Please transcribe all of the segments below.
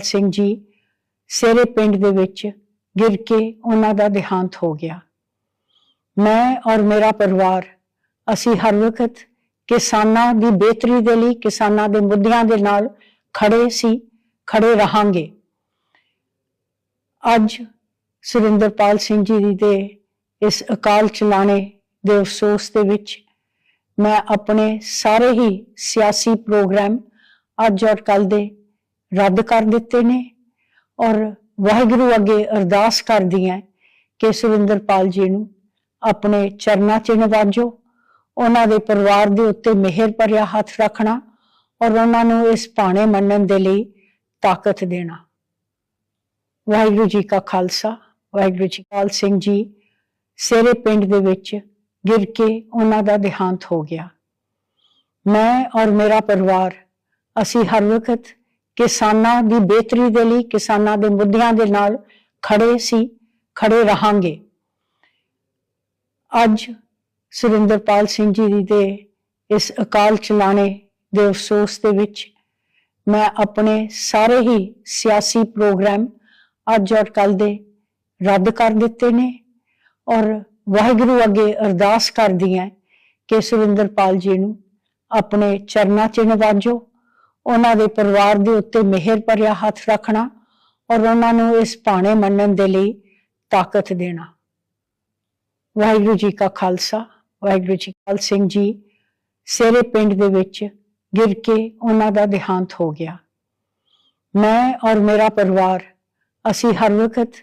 ਸਿੰਘ ਜੀ ਸੇਰੇ ਪਿੰਡ ਦੇ ਵਿੱਚ ਗਿਰ ਕੇ ਉਹਨਾਂ ਦਾ ਦੇਹਾਂਤ ਹੋ ਗਿਆ। ਮੈਂ ਔਰ ਮੇਰਾ ਪਰਿਵਾਰ ਅਸੀਂ ਹਰ ਵਕਤ ਕਿਸਾਨਾਂ ਦੀ ਬਿਹਤਰੀ ਦੇ ਲਈ, ਕਿਸਾਨਾਂ ਦੇ ਮੁੱਦਿਆਂ ਦੇ ਨਾਲ ਖੜੇ ਸੀ, ਖੜੇ ਰਹਾਂਗੇ। ਅੱਜ ਸੁਰਿੰਦਰਪਾਲ ਸਿੰਘ ਜੀ ਦੇ ਇਸ ਅਕਾਲ ਚਲਾਣੇ ਦੇ ਅਫਸੋਸ ਦੇ ਵਿੱਚ ਮੈਂ ਆਪਣੇ ਸਾਰੇ ਹੀ ਸਿਆਸੀ ਪ੍ਰੋਗਰਾਮ ਅੱਜ ਔਰ ਕੱਲ ਦੇ ਰੱਦ ਕਰ ਦਿੱਤੇ ਨੇ ਔਰ ਵਾਹਿਗੁਰੂ ਅੱਗੇ ਅਰਦਾਸ ਕਰਦੀ ਹਾਂ ਕਿ ਸੁਰਿੰਦਰਪਾਲ ਜੀ ਨੂੰ ਆਪਣੇ ਚਰਨਾਂ 'ਚ ਨਵਾਜੋ, ਉਹਨਾਂ ਦੇ ਪਰਿਵਾਰ ਦੇ ਉੱਤੇ ਮਿਹਰ ਭਰਿਆ ਹੱਥ ਰੱਖਣਾ ਔਰ ਉਹਨਾਂ ਨੂੰ ਇਸ ਭਾਣੇ ਮੰਨਣ ਦੇ ਲਈ ਤਾਕਤ ਦੇਣਾ। ਵਾਹਿਗੁਰੂ ਜੀ ਕਾ ਖਾਲਸਾ, ਵਾਹਿਗੁਰੂ ਜੀ ਕਾਲ ਸਿੰਘ ਜੀ ਸੇਰੇ ਪਿੰਡ ਦੇ ਵਿੱਚ ਗਿਰ ਕੇ ਉਹਨਾਂ ਦਾ ਦੇਹਾਂਤ ਹੋ ਗਿਆ। ਮੈਂ ਔਰ ਮੇਰਾ ਪਰਿਵਾਰ, ਅਸੀਂ ਹਰ ਵਕਤ ਕਿਸਾਨਾਂ ਦੀ ਬਿਹਤਰੀ ਦੇ ਲਈ, ਕਿਸਾਨਾਂ ਦੇ ਮੁੱਦਿਆਂ ਦੇ ਨਾਲ ਖੜੇ ਸੀ, ਖੜੇ ਰਹਾਂਗੇ। ਅੱਜ ਸੁਰਿੰਦਰਪਾਲ ਸਿੰਘ ਜੀ ਦੇ ਇਸ ਅਕਾਲ ਚਲਾਣੇ ਦੇ ਅਫਸੋਸ ਦੇ ਵਿੱਚ ਮੈਂ ਆਪਣੇ ਸਾਰੇ ਹੀ ਸਿਆਸੀ ਪ੍ਰੋਗਰਾਮ ਅੱਜ ਔਰ ਕੱਲ ਦੇ ਰੱਦ ਕਰ ਦਿੱਤੇ ਨੇ ਔਰ ਵਾਹਿਗੁਰੂ ਅੱਗੇ ਅਰਦਾਸ ਕਰਦੀ ਹਾਂ ਕਿ ਸੁਰਿੰਦਰਪਾਲ ਜੀ ਨੂੰ ਆਪਣੇ ਚਰਨਾਂ 'ਚ ਨਵਾਜੋ। ਉਹਨਾਂ ਦੇ ਪਰਿਵਾਰ ਦੇ ਉੱਤੇ ਮਿਹਰ ਭਰਿਆ ਹੱਥ ਰੱਖਣਾ ਔਰ ਉਹਨਾਂ ਨੂੰ ਇਸ ਭਾਣੇ ਮੰਨਣ ਦੇ ਲਈ ਤਾਕਤ ਦੇਣਾ। ਵਾਹਿਗੁਰੂ ਜੀ ਕਾ ਖਾਲਸਾ, ਵਾਹਿਗੁਰੂ ਜੀ ਕਾਲ ਸਿੰਘ ਜੀ ਸੇਰੇ ਪਿੰਡ ਦੇ ਵਿੱਚ ਗਿਰ ਕੇ ਉਹਨਾਂ ਦਾ ਦੇਹਾਂਤ ਹੋ ਗਿਆ। ਮੈਂ ਔਰ ਮੇਰਾ ਪਰਿਵਾਰ, ਅਸੀਂ ਹਰ ਵਕਤ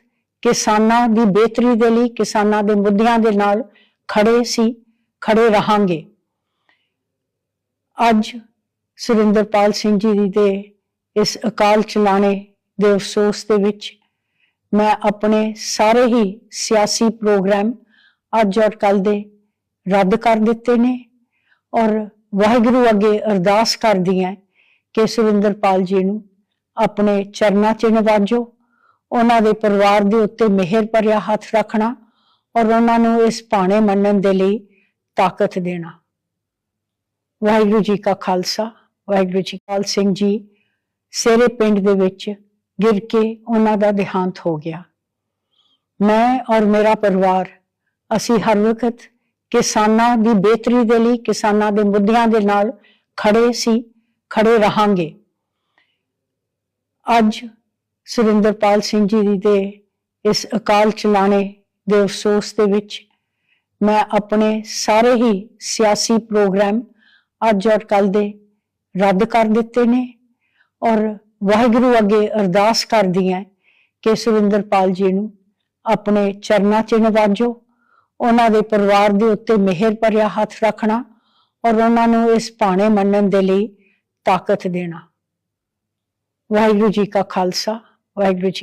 ਕਿਸਾਨਾਂ ਦੀ ਬਿਹਤਰੀ ਦੇ ਲਈ, ਕਿਸਾਨਾਂ ਦੇ ਮੁੱਦਿਆਂ ਦੇ ਨਾਲ ਖੜੇ ਸੀ, ਖੜੇ ਰਹਾਂਗੇ। ਅੱਜ ਸੁਰਿੰਦਰਪਾਲ ਸਿੰਘ ਜੀ ਦੇ ਇਸ ਅਕਾਲ ਚਲਾਣੇ ਦੇ ਅਫਸੋਸ ਦੇ ਵਿੱਚ ਮੈਂ ਆਪਣੇ ਸਾਰੇ ਹੀ ਸਿਆਸੀ ਪ੍ਰੋਗਰਾਮ ਅੱਜ ਔਰ ਕੱਲ ਦੇ ਰੱਦ ਕਰ ਦਿੱਤੇ ਨੇ ਔਰ ਵਾਹਿਗੁਰੂ ਅੱਗੇ ਅਰਦਾਸ ਕਰਦੀ ਹਾਂ ਕਿ ਸੁਰਿੰਦਰਪਾਲ ਜੀ ਨੂੰ ਆਪਣੇ ਚਰਨਾਂ 'ਚ ਨਵਾਜੋ, ਉਹਨਾਂ ਦੇ ਪਰਿਵਾਰ ਦੇ ਉੱਤੇ ਮਿਹਰ ਭਰਿਆ ਹੱਥ ਰੱਖਣਾ ਔਰ ਉਹਨਾਂ ਨੂੰ ਇਸ ਭਾਣੇ ਮੰਨਣ ਦੇ ਲਈ ਤਾਕਤ ਦੇਣਾ। ਵਾਹਿਗੁਰੂ ਜੀ ਕਾ ਖਾਲਸਾ। ਵਾਹਿਗੁਰੂ ਜੀ ਕਾਲ ਸਿੰਘ ਜੀ ਸੇਰੇ ਪਿੰਡ ਦੇ ਵਿੱਚ ਗਿਰ ਕੇ ਉਹਨਾਂ ਦਾ ਦੇਹਾਂਤ ਹੋ ਗਿਆ। ਮੈਂ ਔਰ ਮੇਰਾ ਪਰਿਵਾਰ, ਅਸੀਂ ਹਰ ਵਕਤ ਕਿਸਾਨਾਂ ਦੀ ਬਿਹਤਰੀ ਦੇ ਲਈ, ਕਿਸਾਨਾਂ ਦੇ ਮੁੱਦਿਆਂ ਦੇ ਨਾਲ ਖੜੇ ਸੀ, ਖੜੇ ਰਹਾਂਗੇ। ਅੱਜ ਸੁਰਿੰਦਰਪਾਲ ਸਿੰਘ ਜੀ ਦੇ ਇਸ ਅਕਾਲ ਚਲਾਣੇ ਦੇ ਅਫਸੋਸ ਦੇ ਵਿੱਚ ਮੈਂ ਆਪਣੇ ਸਾਰੇ ਹੀ ਸਿਆਸੀ ਪ੍ਰੋਗਰਾਮ ਅੱਜ ਔਰ ਕੱਲ ਦੇ ਰੱਦ ਕਰ ਦਿੱਤੇ ਨੇ ਔਰ ਵਾਹਿਗੁਰੂ ਅੱਗੇ ਅਰਦਾਸ ਕਰਦੀ ਹੈ ਕਿ ਸੁਰਿੰਦਰਪਾਲ ਜੀ ਨੂੰ ਆਪਣੇ ਚਰਨਾਂ 'ਚ ਨਵਾਜੋ, ਉਹਨਾਂ ਦੇ ਪਰਿਵਾਰ ਦੇ ਉੱਤੇ ਮਿਹਰ ਭਰਿਆ ਹੱਥ ਰੱਖਣਾ ਔਰ ਉਹਨਾਂ ਨੂੰ ਇਸ ਭਾਣੇ ਮੰਨਣ ਦੇ ਲਈ ਤਾਕਤ ਦੇਣਾ। ਵਾਹਿਗੁਰੂ ਜੀ ਕਾ ਖਾਲਸਾ, ਵਾਹਿਗੁਰੂ ਜੀ